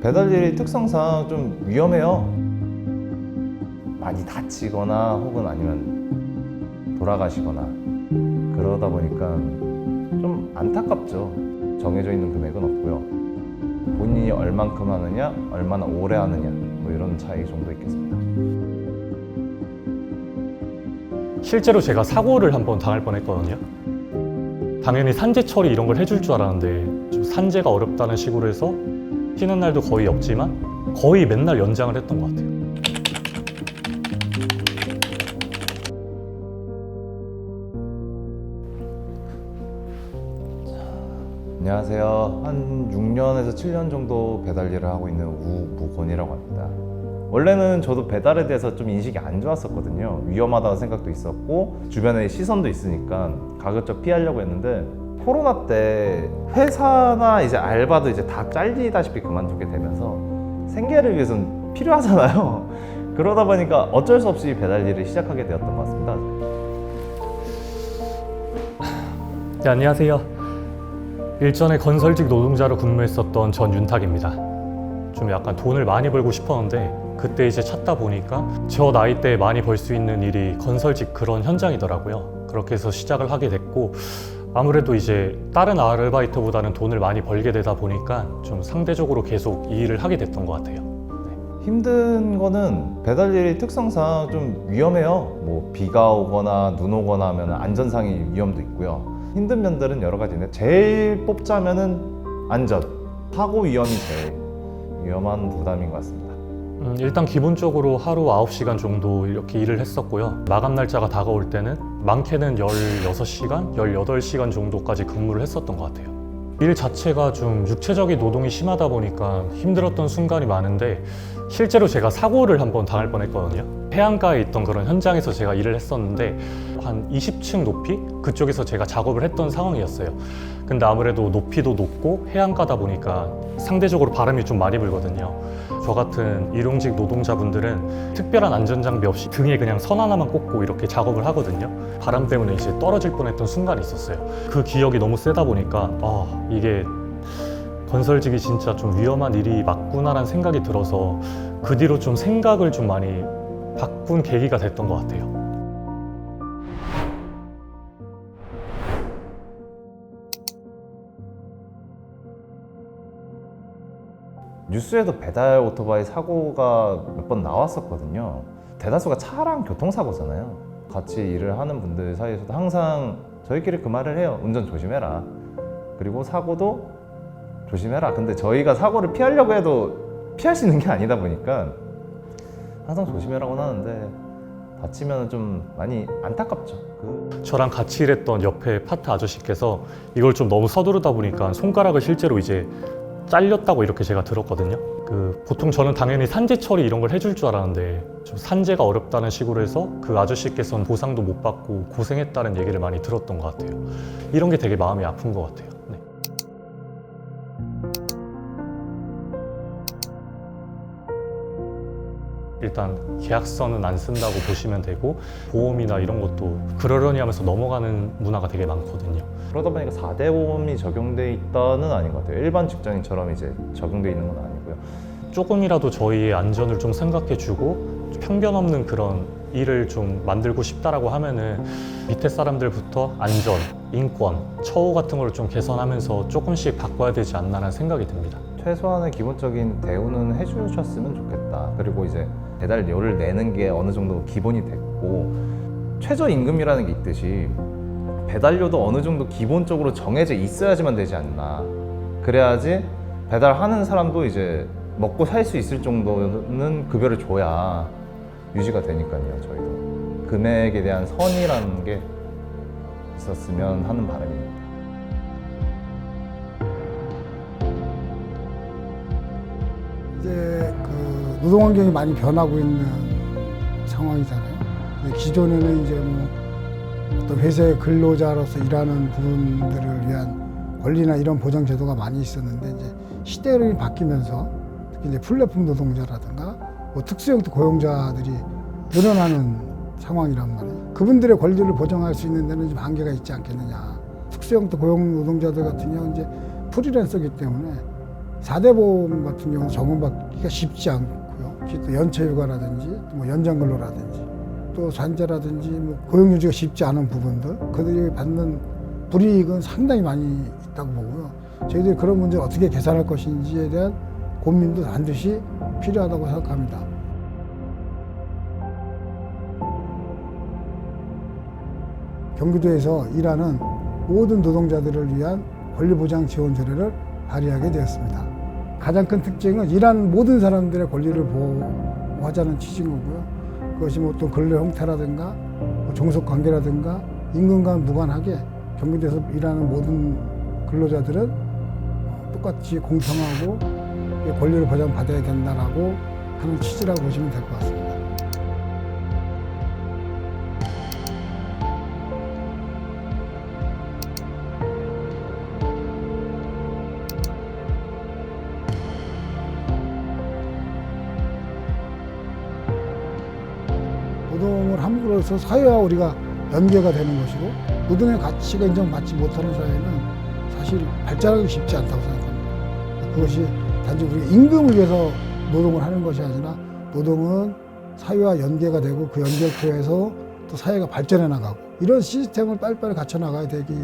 배달 일이 특성상 좀 위험해요. 많이 다치거나 혹은 아니면 돌아가시거나 그러다 보니까 좀 안타깝죠. 정해져 있는 금액은 없고요. 본인이 얼만큼 하느냐, 얼마나 오래 하느냐, 뭐 이런 차이 정도 있겠습니다. 실제로 제가 사고를 한번 당할 뻔했거든요. 당연히 산재 처리 이런 걸 해줄 줄 알았는데 좀 산재가 어렵다는 식으로 해서 쉬는 날도 거의 없지만 거의 맨날 연장을 했던 것 같아요. 안녕하세요. 한 6년에서 7년 정도 배달 일을 하고 있는 우무곤이라고 합니다. 원래는 저도 배달에 대해서 좀 인식이 안 좋았었거든요. 위험하다는 생각도 있었고 주변에 시선도 있으니까 가급적 피하려고 했는데 코로나 때 회사나 이제 알바도 이제 다 잘리다시피 그만두게 되면서 생계를 위해서는 필요하잖아요. 그러다 보니까 어쩔 수 없이 배달 일을 시작하게 되었던 것 같습니다. 네, 안녕하세요. 일전에 건설직 노동자로 근무했었던 전윤탁입니다. 좀 약간 돈을 많이 벌고 싶었는데 그때 이제 찾다 보니까 저 나이 때 많이 벌 수 있는 일이 건설직 그런 현장이더라고요. 그렇게 해서 시작을 하게 됐고 아무래도 이제 다른 아르바이트보다는 돈을 많이 벌게 되다 보니까 좀 상대적으로 계속 이 일을 하게 됐던 것 같아요. 힘든 거는 배달 일이 특성상 좀 위험해요. 뭐 비가 오거나 눈 오거나 하면 안전상의 위험도 있고요. 힘든 면들은 여러 가지인데 제일 뽑자면은 안전, 사고 위험이 제일 위험한 부담인 것 같습니다. 음, 일단 기본적으로 하루 9시간 정도 이렇게 일을 했었고요. 마감 날짜가 다가올 때는 많게는 16시간, 18시간 정도까지 근무를 했었던 것 같아요. 일 자체가 좀 육체적인 노동이 심하다 보니까 힘들었던 순간이 많은데 실제로 제가 사고를 한번 당할 뻔했거든요. 해안가에 있던 그런 현장에서 제가 일을 했었는데 한 20층 높이 그쪽에서 제가 작업을 했던 상황이었어요. 근데 아무래도 높이도 높고 해안가다 보니까 상대적으로 바람이 좀 많이 불거든요. 저 같은 일용직 노동자분들은 특별한 안전 장비 없이 등에 그냥 선 하나만 꽂고 이렇게 작업을 하거든요. 바람 때문에 이제 떨어질 뻔했던 순간이 있었어요. 그 기억이 너무 세다 보니까 아 이게 건설직이 진짜 좀 위험한 일이 맞구나라는 생각이 들어서 그 뒤로 좀 생각을 좀 많이 바꾼 계기가 됐던 것 같아요. 뉴스에도 배달 오토바이 사고가 몇 번 나왔었거든요. 대다수가 차랑 교통사고잖아요. 같이 일을 하는 분들 사이에서도 항상 저희끼리 그 말을 해요. 운전 조심해라. 그리고 사고도 조심해라. 근데 저희가 사고를 피하려고 해도 피할 수 있는 게 아니다 보니까 항상 조심해라고는 하는데 다치면 좀 많이 안타깝죠. 그 저랑 같이 일했던 옆에 파트 아저씨께서 이걸 좀 너무 서두르다 보니까 손가락을 실제로 이제 잘렸다고 이렇게 제가 들었거든요. 그 보통 저는 당연히 산재 처리 이런 걸 해줄 줄 알았는데 좀 산재가 어렵다는 식으로 해서 그 아저씨께서는 보상도 못 받고 고생했다는 얘기를 많이 들었던 것 같아요. 이런 게 되게 마음이 아픈 것 같아요. 일단 계약서는 안 쓴다고 보시면 되고 보험이나 이런 것도 그러려니 하면서 넘어가는 문화가 되게 많거든요. 그러다 보니까 4대 보험이 적용돼 있다는 아닌 것 같아요. 일반 직장인처럼 이제 적용돼 있는 건 아니고요. 조금이라도 저희의 안전을 좀 생각해주고 편견 없는 그런 일을 좀 만들고 싶다라고 하면은 밑에 사람들부터 안전, 인권, 처우 같은 걸 좀 개선하면서 조금씩 바꿔야 되지 않나라는 생각이 듭니다. 최소한의 기본적인 대우는 해주셨으면 좋겠다. 그리고 이제 배달료를 내는 게 어느 정도 기본이 됐고 최저임금이라는 게 있듯이 배달료도 어느 정도 기본적으로 정해져 있어야지만 되지 않나. 그래야지 배달하는 사람도 이제 먹고 살 수 있을 정도는 급여를 줘야 유지가 되니까요. 저희도 금액에 대한 선이라는 게 있었으면 하는 바람입니다. 이제 그 노동 환경이 많이 변하고 있는 상황이잖아요. 기존에는 이제 뭐 어떤 회사의 근로자로서 일하는 분들을 위한 권리나 이런 보장 제도가 많이 있었는데 이제 시대를 바뀌면서 특히 이제 플랫폼 노동자라든가 뭐 특수형태 고용자들이 늘어나는 상황이란 말이에요. 그분들의 권리를 보장할 수 있는 데는 좀 한계가 있지 않겠느냐. 특수형태 고용 노동자들 같은 경우 이제 프리랜서기 때문에 4대 보험 같은 경우는 적용받기가 쉽지 않고요. 또 연체휴가라든지 뭐 연장근로라든지 또 산재라든지 뭐 고용유지가 쉽지 않은 부분들 그들이 받는 불이익은 상당히 많이 있다고 보고요. 저희들이 그런 문제를 어떻게 개선할 것인지에 대한 고민도 반드시 필요하다고 생각합니다. 경기도에서 일하는 모든 노동자들을 위한 권리보장 지원 조례를 발의하게 되었습니다. 가장 큰 특징은 일하는 모든 사람들의 권리를 보호하자는 취지인 거고요. 그것이 뭐 어떤 근로 형태라든가 뭐 종속 관계라든가 임금과 무관하게 경기도에서 일하는 모든 근로자들은 어, 똑같이 공평하고 권리를 보장받아야 된다라고 하는 취지라고 보시면 될 것 같습니다. 노동을 함으로써 사회와 우리가 연계가 되는 것이고 노동의 가치가 인정받지 못하는 사회는 사실 발전하기 쉽지 않다고 생각합니다. 그것이 단지 우리 임금을 위해서 노동을 하는 것이 아니라 노동은 사회와 연계가 되고 그 연결토에서 또 사회가 발전해 나가고 이런 시스템을 빨리빨리 갖춰 나가야 되기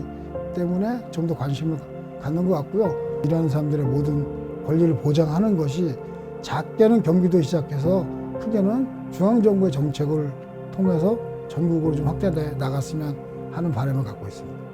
때문에 좀 더 관심을 갖는 것 같고요. 일하는 사람들의 모든 권리를 보장하는 것이 작게는 경기도 시작해서 크게는 중앙정부의 정책을 통해서 전국으로 좀 확대돼 나갔으면 하는 바람을 갖고 있습니다.